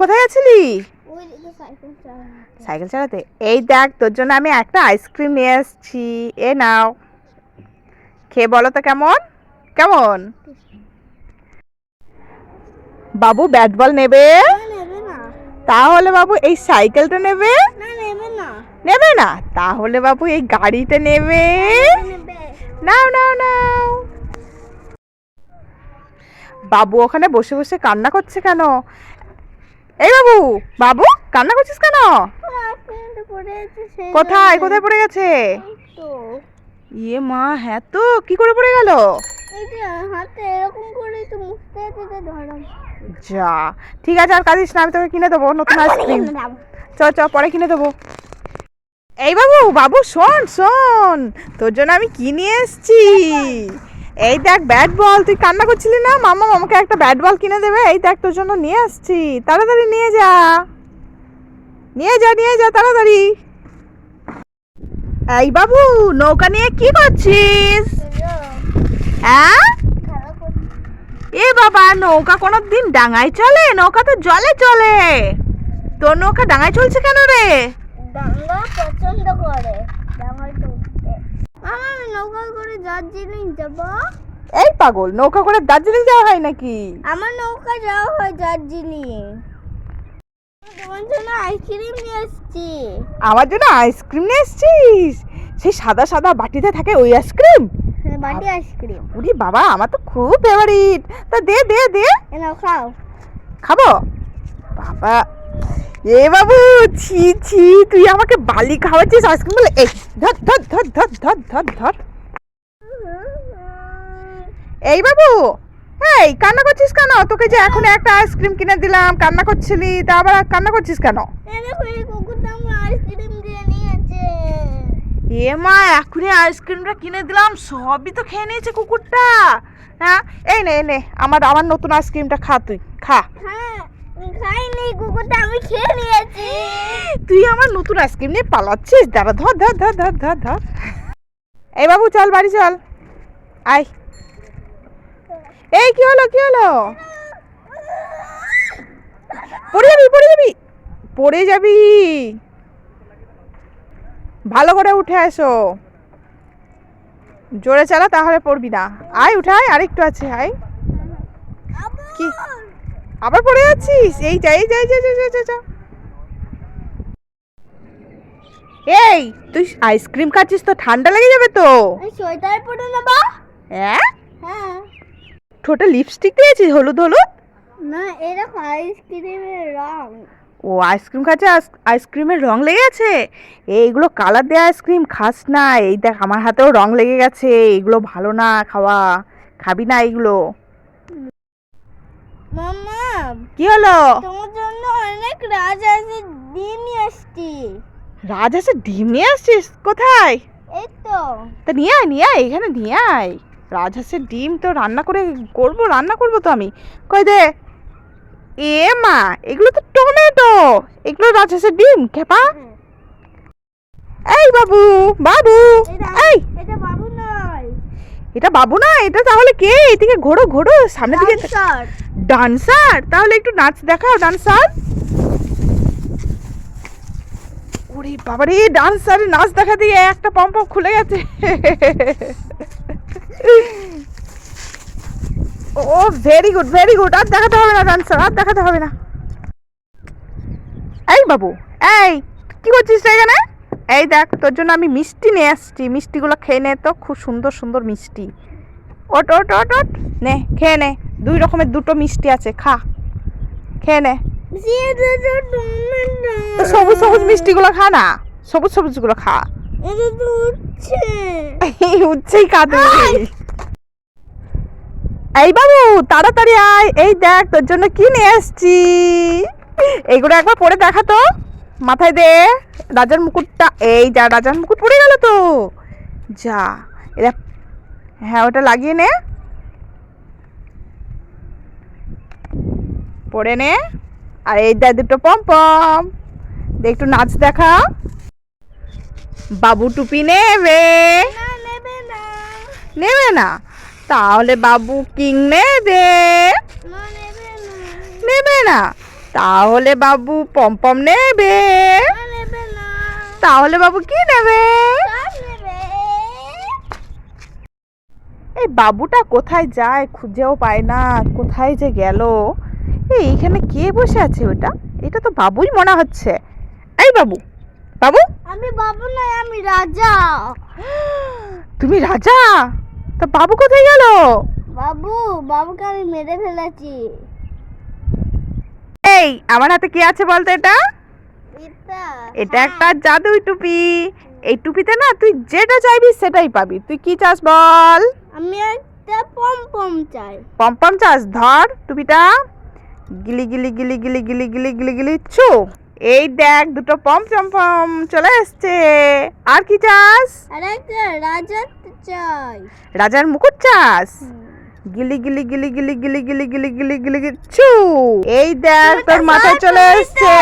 কোথায় আছিলি? সাইকেল চালাতে। এই দেখ তোর জন্য আমি একটা আইসক্রিম নিয়ে এসেছি এ নাও। খেয়ে বলো তো কেমন? কেমন? বাবু ব্যাট বল নেবে? তাহলে বাবু এই সাইকেলটা নেবে না। নেবে না? তাহলে বাবু এই গাড়িটা নেবে? নেবে। নাও নাও নাও। বাবু ওখানে বসে বসে কান্না করছে কেন? এই বাবু বাবু কান্না করছিস কেন? কোথায়? কোথায় পড়ে গেছে? ইয়ে মা হ্যাঁ তো কি করে পড়ে গেল? যা ঠিক আছে আর কাঁদিস না আমি তোকে কিনে দেবো নতুন আইসক্রিম চ চ পরে কিনে দেবো। এই বাবু বাবু শোন শোন তোর জন্য আমি কি নিয়ে এসছি? এই দেখ ব্যাট বল তুই কান্না করছিলি না? মামা আমাকে একটা ব্যাট বল কিনে দেবে। এই দেখ, তোর জন্য নিয়ে আসছি। তাড়াতাড়ি নিয়ে যা। নিয়ে যা নিয়ে যা, তাড়াতাড়ি। এই বাবু, নৌকা নিয়ে কি করছিস? হ্যাঁ? এ বাবা, নৌকা কোনো দিন ডাঙায় চলে নৌকা তো জলে চলে। তোর নৌকা ডাঙায় চলছে কেন রে? ডাঙ্গা পছন্দ করে নৌকা করে দার্জিলিং যাব। এই পাগল নৌকা করে দার্জিলিং যাওয়া হয় নাকি? আমার নৌকা যাওয়া হয় দার্জিলিং তোমার জন্য আইসক্রিম নিয়ে এসছি। আমার জন্য আইসক্রিম নিয়ে এসছিস? সেই সাদা সাদা বাটিতে থাকে ওই আইসক্রিম? হ্যাঁ, বাটি আইসক্রিম। উরি বাবা আমার তো খুব ফেভারিট তা দে দে দে। নাও খাও। খাব? বাবা। এ বাবু ছি ছি তুই আমাকে বালি খাওয়াচ্ছিস আইসক্রিম বলে? এই ধর ধর ধর ধর ধর ধর ধর। এই বাবু এই কান্না করছিস কেন? তোকে যে এখন একটা আইসক্রিম কিনে দিলাম কান্না করছিলি তা আবার কান্না করছিস কেন? এ মা এখনই আইসক্রিমটা কিনে দিলাম সবই তো খেয়ে নিয়েছে কুকুরটা। হ্যাঁ এই নে এই নে আমার আমার নতুন আইসক্রিমটা খা তুই খা। হ্যাঁ খাইনি কুকুরটা আমি খেয়ে নিয়েছি। তুই আমার নতুন আইসক্রিম নিয়ে পালাচ্ছিস? দাঁড়া ধর ধর ধর ধর ধর ধর। এই বাবু চল বাড়ি চল। আয়। এই কি হলো কি হলো? পড়ে যাবি পড়ে যাবি? পড়ে যাবি। ভালো করে উঠে আসো। জোরে চালা তাহলে পড়বি না। আয় উঠায় আরেকটু আছে আয়। কি? আবার পড়ে যাচ্ছিস? এই যা এই যা এই যা যা, যা, যা, যা। এই তুই আইসক্রিম খাচ্ছিস তো ঠান্ডা লেগে যাবে তো। সোয়েটার পরে নেবা। হ্যাঁ হ্যাঁ। ঠোঁটে লিপস্টিক দিয়েছিস হলুদ হলুদ? না এরকম আইসক্রিমের রং। ও আইসক্রিম খাচ্ছে আইস- আইসক্রিমের রং লেগে গেছে এইগুলো কালার দেওয়া আইসক্রিম খাস না এই দেখ আমার হাতেও রং লেগে গেছে এগুলো ভালো না খাওয়া। খাবি না এইগুলো। মামা কি হলো? তোমার জন্য অনেক রাজহাঁসের ডিম নিয়ে এসছি রাজহাঁসের ডিম নিয়ে আসছিস? কোথায়? এই তো। তা নিয়ে আয় নিয়ে আয় এখানে নিয়ে আয়। রাজহাঁসের ডিম তো রান্না করে করব রান্না করব তো আমি। কই দে। এ মা এগুলো তো টমেটো। এগুলো রাজহাঁসের ডিম খেপা। এই বাবু বাবু এই। এটা বাবু নয়। এটা বাবু না এটা তাহলে কে? এদিকে ঘোরো ঘোরো সামনের দিকে ডান্সার? তাহলে একটু নাচ দেখাও, ডান্সার। ওরে বাবারে, ডান্সারে, নাচ দেখা দিয়ে একটা পম্প খুলে গেছে। Oh very good very good আর দেখাতে হবে না ডান্সার, আর দেখাতে হবে না। এই বাবু, এই, কি করছিস এখানে? এই দেখ, তোর জন্য আমি মিষ্টি নিয়ে আসছি। মিষ্টিগুলো খেয়ে নে তো, খুব সুন্দর সুন্দর মিষ্টি। ওট ওট ওট ওট। নে, খেয়ে নে। দুই রকমের দুটো মিষ্টি আছে, খা। খেয়ে নে। সবুজ সবুজ মিষ্টিগুলো খা না? সবুজ সবুজগুলো খা। উচ্ছেই কাঁদে এই বাবু, তাড়াতাড়ি আয়। এই দেখ, তোর জন্য কি নিয়ে এসছি? এইগুলো একবার পরে দেখা তো। মাথায় দে, রাজার মুকুটটা। এই যা, রাজার মুকুট পড়ে গেল তো। যা এটা হ্যাঁ ওটা লাগিয়ে নে। পরে নে। আর এই দেখ দুটো পম পম। দে একটু নাচ দেখা। বাবু টুপি নেবে। নেবে না। নেবে না? তাহলে বাবু কিং নেবে। নেবে না। তাহলে বাবু পমপম নেবে। না নেবে তাহলে বাবু কি নেবে? নেবে। এই বাবুটা কোথায় যায় খুঁজেও পায় না। কোথায় যে গেল? এই এখানে কে বসে আছে ওটা? এটা তো বাবুই মনে হচ্ছে। এই বাবু বাবু? আমি বাবু নয় আমি রাজা। তুমি রাজা? তা বাবু কোথায় গেল? বাবু বাবুকে আমি মেরে ফেলেছি। এই আমার হাতে কি আছে বলতো এটা? এটা এটা একটা জাদুই টুপি। এই টুপিতে না তুই যেটা চাইবি সেটাই পাবি। তুই কি চাস বল? আমি একটা পম পম চাই। পম্পম চাস ধর টুপিটা। গিলি গিলি গিলি গিলি গিলি গিলি গিলি গিলি ছু এই দেখ দুটো পম চম পম চলে এসছে আর কি চাস রাজার চাই রাজার মুকুট চাস গিলি গিলি গিলি গিলি গিলি গিলি গিলি গিলি গিলি গিলি ছু এই দেখ তোর মাথায় চলে এসছে